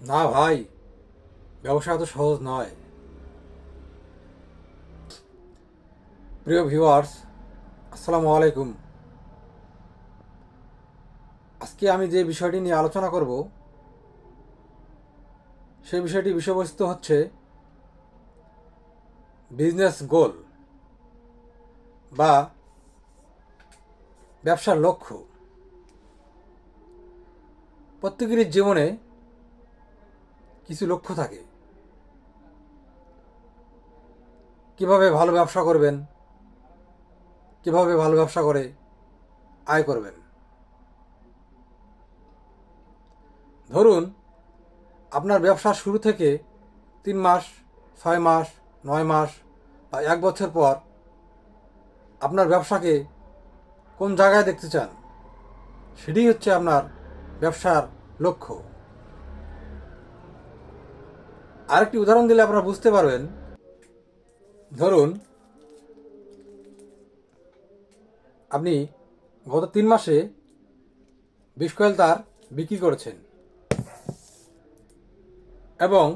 না ভাই, ব্যবসা এত সহজ নয়। প্রিয় ভিউয়ার্স আসসালামু আলাইকুম। আজকে আমি যে বিষয়টি নিয়ে আলোচনা করব, সে বিষয়টি বিষয়বস্তু হচ্ছে বিজনেস গোল বা ব্যবসার লক্ষ্য। প্রত্যেকেরই জীবনে কিছু লক্ষ্য থাকে। কীভাবে ভালো ব্যবসা করবেন? কীভাবে ভালো ব্যবসা করে? আয় করবেন। ধরুন, আপনার ব্যবসার শুরু থেকে তিন মাস, ছয় মাস, নয় মাস বা এক বছর পর আপনার ব্যবসাকে কোন জায়গায় দেখতে চান? সেটি হচ্ছে আপনার ব্যবসার লক্ষ্য। আরেকটি উদাহরণ দিলে আপনারা বুঝতে পারবেন। ধরুন, আপনি গত তিন মাসে বিশ কয়েল তার বিক্রি করেছেন এবং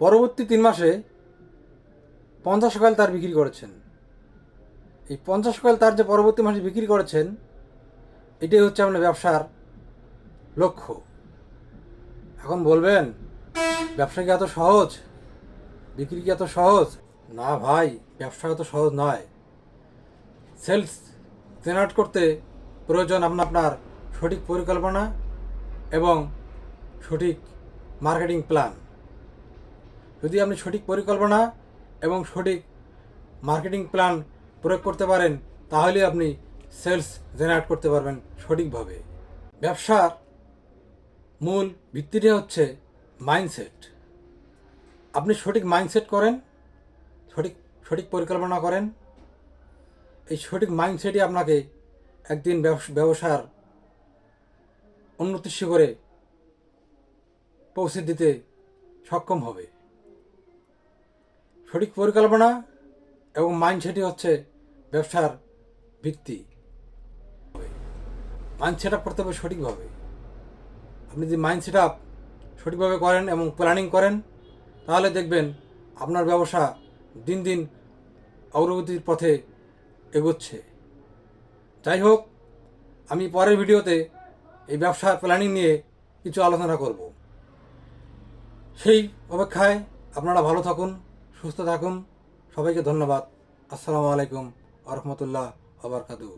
পরবর্তী তিন মাসে পঞ্চাশ কয়েল তার বিক্রি করেছেন। এই পঞ্চাশ কয়েল তার যে পরবর্তী মাসে বিক্রি করেছেন, এটাই হচ্ছে আপনার ব্যবসার লক্ষ্য। এখন বলবেন ব্যবসা কি এত সহজ? বিক্রি কি এত সহজ? না ভাই, ব্যবসা এত সহজ নয়। সেলস জেনারেট করতে প্রয়োজন আপনার আপনার সঠিক পরিকল্পনা এবং সঠিক মার্কেটিং প্ল্যান। যদি আপনি সঠিক পরিকল্পনা এবং সঠিক মার্কেটিং প্ল্যান প্রয়োগ করতে পারেন, তাহলে আপনি সেলস জেনারেট করতে পারবেন সঠিকভাবে। ব্যবসার মূল ভিত্তিটা হচ্ছে মাইন্ডসেট আপনি সঠিক মাইন্ডসেট করেন, সঠিক সঠিক পরিকল্পনা করেন। এই সঠিক মাইন্ডসেটই আপনাকে একদিন ব্যবস- ব্যবসার উন্নতি শিখরে পৌঁছে দিতে সক্ষম হবে। সঠিক পরিকল্পনা এবং মাইন্ডসেটই হচ্ছে ব্যবসার ভিত্তি। মাইন্ড সেট আপ করতে হবে। সঠিকভাবে আপনি যদি মাইন্ড সেট আপ সঠিকভাবে করেন এবং প্ল্যানিং করেন, তাহলে দেখবেন আপনার ব্যবসা দিন দিন অগ্রগতির পথে এগোচ্ছে। যাই হোক, আমি পরের ভিডিওতে এই ব্যবসার প্ল্যানিং নিয়ে কিছু আলোচনা করব। সেই অপেক্ষায় আপনারা ভালো থাকুন, সুস্থ থাকুন। সবাইকে ধন্যবাদ। আসসালামু আলাইকুম আ রহমতুল্লাহ আবরকাতু